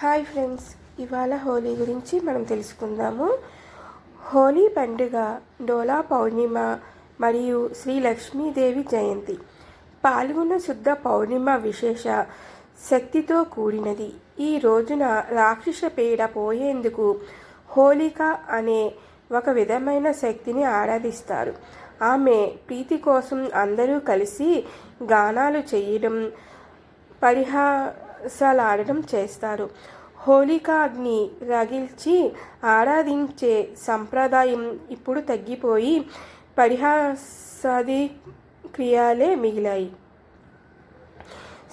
Hi friends ఇవాళ హోలీ గురించి మనం తెలుసుకుందాము. హోలీ పండుగ డోలా పౌర్ణిమ మరియు శ్రీ లక్ష్మీదేవి జయంతి. పాల్గొన్న శుద్ధ పౌర్ణిమ విశేష శక్తితో కూడినది. ఈ రోజున రాక్షస పీడ పోయేందుకు హోలిక అనే ఒక విధమైన శక్తిని ఆరాధిస్తారు. ఆమె ప్రీతి కోసం అందరూ కలిసి గానాలు చేయడం పరిహాసాలాడడం చేస్తారు. హోలికాగ్ని రగిల్చి ఆరాధించే సంప్రదాయం ఇప్పుడు తగ్గిపోయి పరిహాసాది క్రియాలే మిగిలాయి.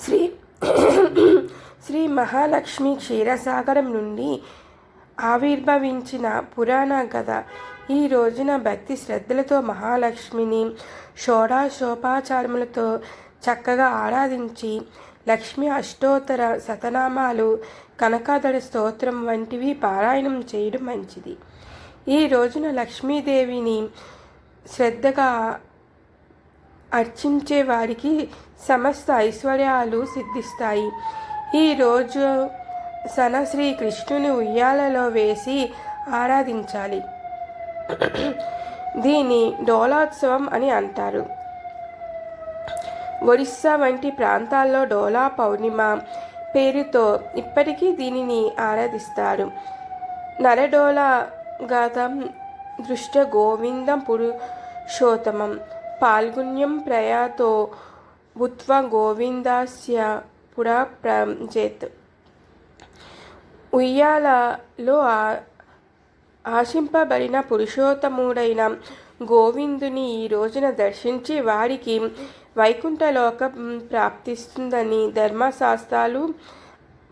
శ్రీ శ్రీ మహాలక్ష్మి క్షీరసాగరం నుండి ఆవిర్భవించిన పురాణ కథ ఈ రోజున భక్తి శ్రద్ధలతో మహాలక్ష్మిని షోడాశోపాచారములతో చక్కగా ఆరాధించి లక్ష్మి అష్టోత్తర శతనామాలు కనకాదడ స్తోత్రం వంటివి పారాయణం చేయడం మంచిది. ఈ రోజున లక్ష్మీదేవిని శ్రద్ధగా అర్చించే వారికి సమస్త ఐశ్వర్యాలు సిద్ధిస్తాయి. ఈరోజు సన శ్రీ కృష్ణుని ఉయ్యాలలో వేసి ఆరాధించాలి. దీన్ని డోలోత్సవం అని అంటారు. ఒరిస్సా వంటి ప్రాంతాల్లో డోలా పౌర్ణిమ పేరుతో ఇప్పటికీ దీనిని ఆరాధిస్తారు. నరడోల గతం దృష్ట గోవిందం పురుషోత్తమం పాల్గుణ్యం ప్రయాతో భూత్వ గోవిందాస్య పురా ప్రజేత్ ఉయ్యాలలో ఆశింపబడిన పురుషోత్తముడైన గోవిందుని ఈ రోజున దర్శించి వారికి వైకుంఠలోక ప్రాప్తిస్తుందని ధర్మశాస్త్రాలు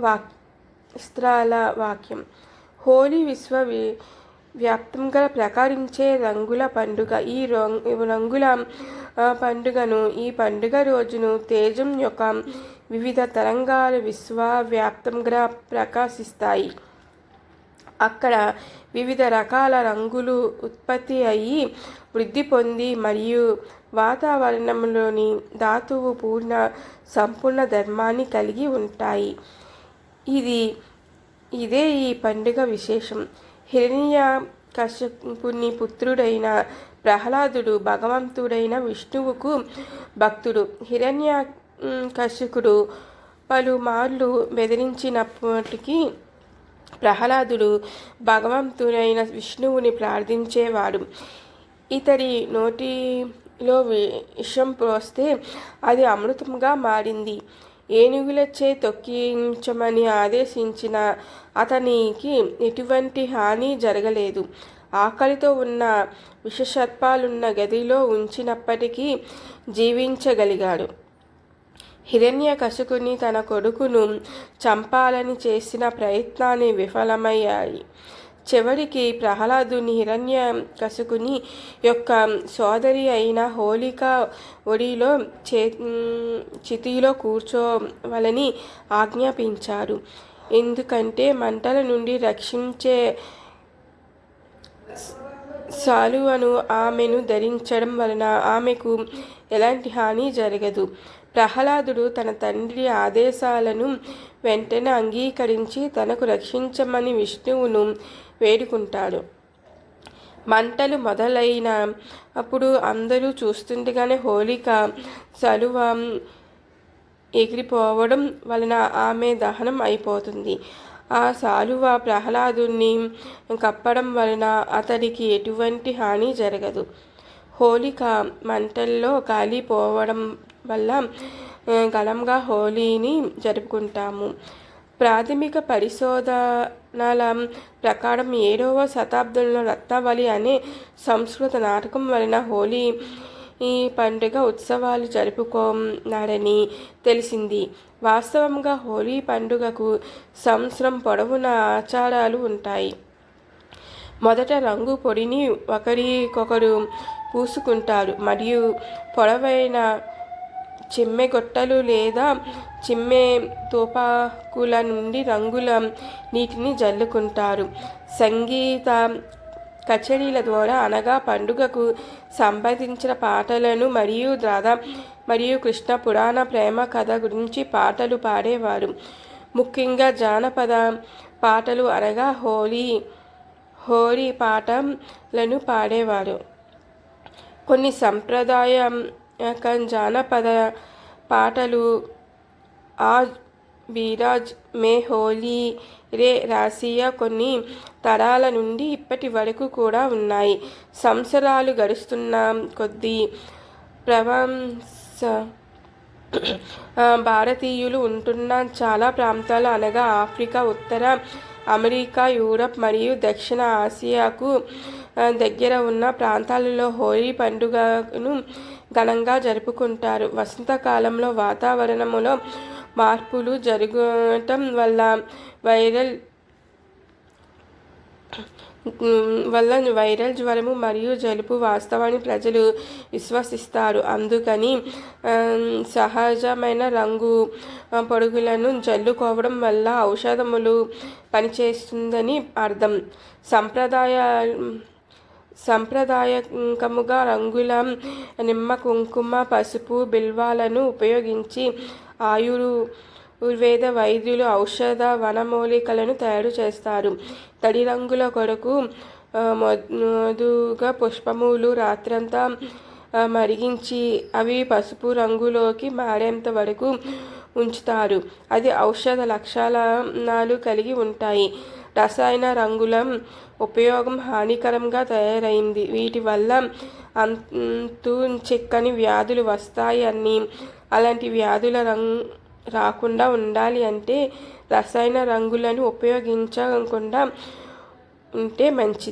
వాస్త్రాల వాక్యం. హోలీ విశ్వ వ్యాప్తంగా ప్రకటించే రంగుల పండుగ. ఈ రంగుల పండుగను ఈ పండుగ రోజును తేజం యొక్క వివిధ తరంగాలు విశ్వవ్యాప్తంగా ప్రకాశిస్తాయి. అక్కడ వివిధ రకాల రంగులు ఉత్పత్తి అయ్యి వృద్ధి పొంది మరియు వాతావరణంలోని ధాతువు పూర్ణ సంపూర్ణ ధర్మాన్ని కలిగి ఉంటాయి. ఇది ఇదే ఈ పండుగ విశేషం. హిరణ్య కశ్యపుని పుత్రుడైన ప్రహ్లాదుడు భగవంతుడైన విష్ణువుకు భక్తుడు. హిరణ్య కశ్యకుడు పలుమార్లు బెదిరించినప్పటికీ ప్రహ్లాదుడు భగవంతుడైన విష్ణువుని ప్రార్థించేవాడు. ఇతడి నోటిలో విషం పోస్తే అది అమృతంగా మారింది. ఏనుగులచే తొక్కించమని ఆదేశించిన అతనికి ఎటువంటి హాని జరగలేదు. ఆకలితో ఉన్న విషసర్పాలున్న గదిలో ఉంచినప్పటికీ జీవించగలిగాడు. హిరణ్య కసుకుని తన కొడుకును చంపాలని చేసిన ప్రయత్నాన్ని విఫలమయ్యాయి. చివరికి ప్రహ్లాదుని హిరణ్య కసుకుని యొక్క సోదరి అయిన హోళిక ఒడిలో చే చితిలో కూర్చోవాలని ఆజ్ఞాపించారు. ఎందుకంటే మంటల నుండి రక్షించే సాలువను ఆమెను ధరించడం వలన ఆమెకు ఎలాంటి హాని జరగదు. ప్రహ్లాదుడు తన తండ్రి ఆదేశాలను వెంటనే అంగీకరించి తనకు రక్షించమని విష్ణువును వేడుకుంటాడు. మంటలు మొదలైన అప్పుడు అందరూ చూస్తుండగానే హోలిక సలువ ఎగిరిపోవడం వలన ఆమె దహనం అయిపోతుంది. ఆ సాలువ ప్రహ్లాదుని కప్పడం వలన అతడికి ఎటువంటి హాని జరగదు. హోలిక మంటల్లో కాలిపోవడం వల్ల ఘనంగా హోలీని జరుపుకుంటాము. ప్రాథమిక పరిశోధనల ప్రకారం ఏడవ శతాబ్దంలో రత్నవలి అనే సంస్కృత నాటకం వలన హోలీ ఈ పండుగ ఉత్సవాలు జరుపుకున్నారని తెలిసింది. వాస్తవంగా హోలీ పండుగకు సంవత్సరం పొడవున ఆచారాలు ఉంటాయి. మొదట రంగు పొడిని ఒకరికొకరు పూసుకుంటారు. మరియు పొడవైన చిమ్మె గొట్టలు లేదా చిమ్మె తోపాకుల నుండి రంగుల నీటిని జల్లుకుంటారు. సంగీత కచేరీల ద్వారా అనగా పండుగకు సంబంధించిన పాటలను మరియు రాధ మరియు కృష్ణ పురాణ ప్రేమ కథ గురించి పాటలు పాడేవారు. ముఖ్యంగా జానపద పాటలు అనగా హోలీ హోలీ పాటలను పాడేవారు. కొన్ని సంప్రదాయం జానపద పాటలు. ఆ బీరాజ్ మే హోలీ రే రాసియా కొన్ని తరాల నుండి ఇప్పటి వరకు కూడా ఉన్నాయి. సంవత్సరాలు గడుస్తున్న కొద్దీ ప్రవంస భారతీయులు ఉంటున్న చాలా ప్రాంతాలు అనగా ఆఫ్రికా ఉత్తర అమెరికా యూరప్ మరియు దక్షిణ ఆసియాకు దగ్గర ఉన్న ప్రాంతాలలో హోలీ పండుగను ఘనంగా జరుపుకుంటారు. వసంతకాలంలో వాతావరణంలో మార్పులు జరగటం వల్ల వైరల్ వల్ల వైరల్ జ్వరము మరియు జలుబు వాస్తవాన్ని ప్రజలు విశ్వసిస్తారు. అందుకని సహజమైన రంగు పొడుగులను జల్లుకోవడం వల్ల ఔషధములు పనిచేస్తుందని అర్థం. సంప్రదాయ సంప్రదాయకముగా రంగుల నిమ్మ కుంకుమ పసుపు బిల్వాలను ఉపయోగించి ఆయురు ఆయుర్వేద వైద్యులు ఔషధ వనమూలికలను తయారు చేస్తారు. తడి రంగుల కొరకు మధుగా పుష్పములు రాత్రంతా మరిగించి అవి పసుపు రంగులోకి మారేంత వరకు ఉంచుతారు. అది ఔషధ లక్షణాలు కలిగి ఉంటాయి. రసాయన రంగుల ఉపయోగం హానికరంగా తయారైంది. వీటి వల్ల అంతు చిక్కని వ్యాధులు వస్తాయి అన్ని అలాంటి వ్యాధుల రంగు రాకుండా ఉండాలి అంటే రసాయన రంగులను ఉపయోగించకుండా ఉంటే మంచిది.